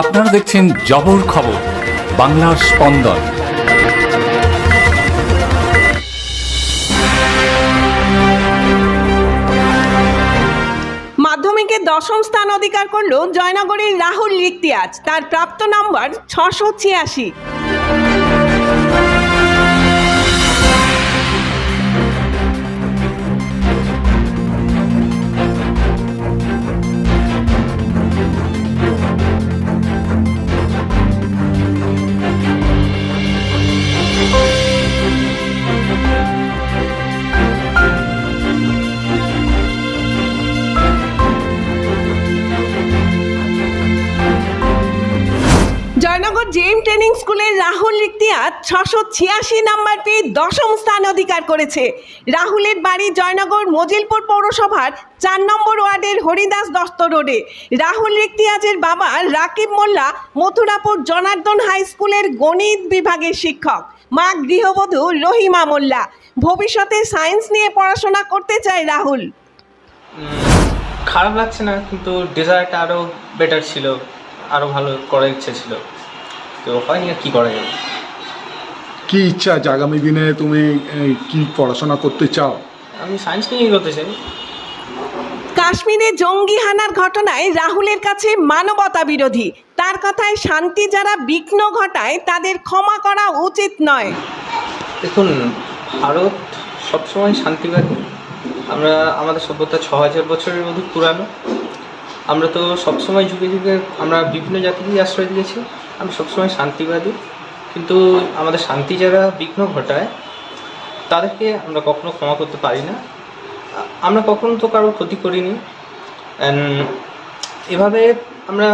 আপনারা দেখছেন জবর খবর, বাংলার স্পন্দন। মাধ্যমিকে দশম স্থান অধিকার করল জয়নগরের রাহুল লিখতিয়াজ তার প্রাপ্ত নম্বর ছশো ছিয়াশি। ট্রেনিং স্কুলের রাহুল লিখতিয়াজ ছশো ছিয়াশি নাম্বার পেয়ে দশম স্থান অধিকার করেছে। রাহুলের বাড়ি জয়নগর মজিলপুর পৌরসভার চার নম্বর ওয়ার্ডের হরিদাস দত্ত রোডে। রাহুল লিখতিয়াজের বাবা রাকিব মোল্লা মথুরাপুর জনার্দন হাই স্কুলের গণিত বিভাগের শিক্ষক। মা গৃহবধূ রহিমা মোল্লা। ভবিষ্যতে সায়েন্স নিয়ে পড়াশোনা করতে চায় রাহুল। খারাপ লাগছে না, কিন্তু ডেজার্ট আরও বেটার ছিল আরও ভালো করার ইচ্ছে ছিল। তো হয়নি আর কী করা যাবে? কি ইচ্ছা আছে? আগামী দিনে তুমি এই, কি পড়াশোনা করতে চাও? আমি সায়েন্স নিয়েই করতে চাই। কাশ্মীরে জঙ্গি হানার ঘটনায় রাহুলের কাছে মানবতা বিরোধী। তার কথায় শান্তি যারা বিঘ্ন ঘটায় তাদের ক্ষমা করা উচিত নয়। দেখুন ভারত সবসময় শান্তিবাদী। আমরা আমাদের সভ্যতা ছ হাজার বছরের অধিক পুরানো। আমরা তো সবসময় যুগে যুগে আমরা বিভিন্ন জাতিকেই আশ্রয় দিয়েছি। আমরা সবসময় শান্তিবাদী। কিন্তু আমাদের শান্তি যারা বিঘ্ন ঘটায় তাদেরকে আমরা কখনো ক্ষমা করতে পারি না। আমরা কখনো তো কারোর ক্ষতি করিনি। এভাবে আমরা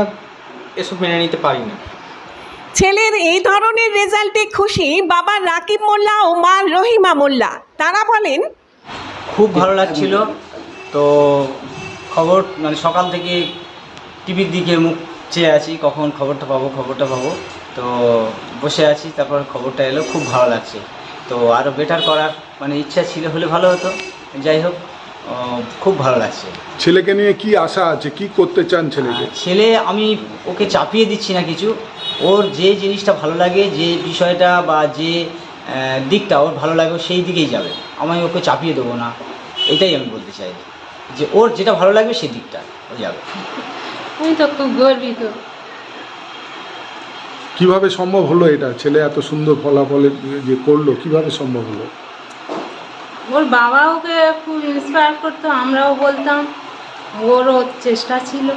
এসব মেনে নিতে পারি না। ছেলের এই ধরনের রেজাল্টে খুশি বাবা রাকিব মোল্লা ও মা রহিমা মোল্লা। তারা বলেন খুব ভালো লাগছিল। তো খবর মানে সকাল থেকে টিভির দিকে মুখ চেয়ে আছি কখন খবরটা পাবো খবরটা পাবো। তো বসে আছি তারপর খবরটা এলো খুব ভালো লাগছে। তো আরও বেটার করার মানে ইচ্ছা ছিল হলে ভালো হতো। যাই হোক খুব ভালো লাগছে। ছেলেকে নিয়ে কি আশা আছে? কি করতে চান ছেলেকে? ছেলে আমি ওকে চাপিয়ে দিচ্ছি না কিছু। ওর যে জিনিসটা ভালো লাগে যে বিষয়টা বা যে দিকটা ওর ভালো লাগে সেই দিকেই যাবে। আমি ওকে চাপিয়ে দেবো না। এটাই আমি বলতে চাই। যে ওর যেটা ভালো লাগবে সেই দিকটা ও যাবে। আমি তো খুব গর্বিত। কীভাবে সম্ভব হলো এটা? ছেলে এত সুন্দর ফলাফলের যে করল কীভাবে সম্ভব হলো? ওর বাবা ওকে খুব ইন্সপায়ার করতো আমরাও বলতাম ওরও চেষ্টা ছিল।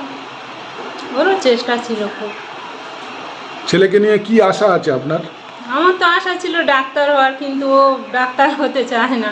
ওরও চেষ্টা ছিল খুব। ছেলেকে নিয়ে কি আশা আছে আপনার? আমার তো আশা ছিল ডাক্তার হওয়ার কিন্তু ও ডাক্তার হতে চায় না।